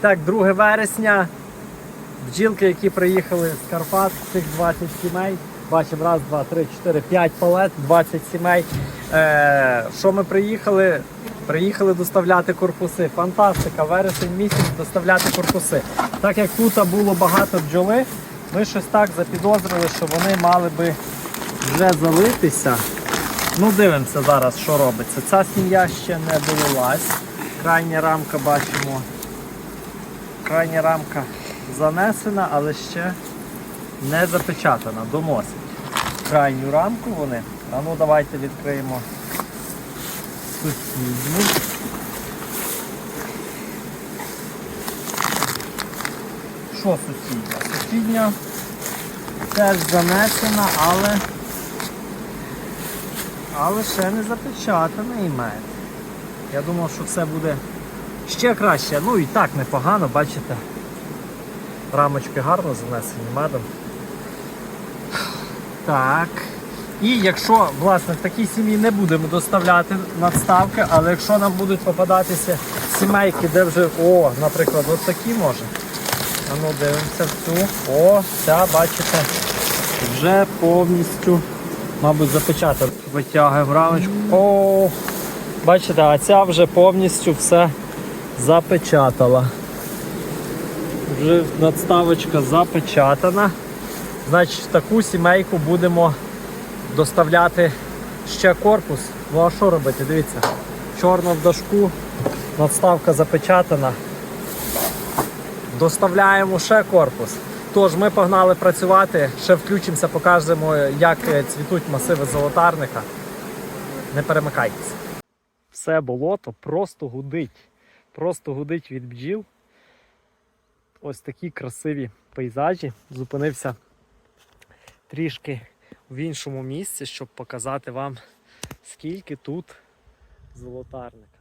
Так, 2 вересня. Бджілки, які приїхали з Карпат, цих 20 сімей. Бачимо, раз, два, три, чотири, п'ять палет, 20 сімей. Е, що ми приїхали? Приїхали доставляти корпуси. Фантастика, вересень місяць доставляти корпуси. Так як тут було багато бджоли, ми щось так запідозрили, що вони мали би вже залитися. Ну, дивимося зараз, що робиться. Ця сім'я ще не долилась. Крайня рамка бачимо. Крайня рамка занесена, але ще не запечатана, доносить. Крайню рамку вони. А ну давайте відкриємо сусідню. Що сусідня? Сусідня теж занесена, але але ще не запечатаний мед. Я думав, що все буде ще краще. Ну і так непогано, бачите. Рамочки гарно занесені медом. Так. І якщо, власне, в такій сім'ї не будемо доставляти надставки, але якщо нам будуть попадатися сімейки, де вже, о, наприклад, от такі може. А ну дивимося в цю. О, ця, бачите, вже повністю, мабуть, запечатана. Витягуємо рамочку. О, бачите, а ця вже повністю все запечатала. Вже надставочка запечатана. Значить, таку сімейку будемо доставляти ще корпус. Ну а що робити? Дивіться, чорно в дашку, надставка запечатана. Доставляємо ще корпус. Тож ми погнали працювати, ще включимося, покажемо, як е, цвітуть масиви золотарника. Не перемикайтеся. Все болото просто гудить. Просто гудить від бджіл. Ось такі красиві пейзажі. Зупинився трішки в іншому місці, щоб показати вам, скільки тут золотарника.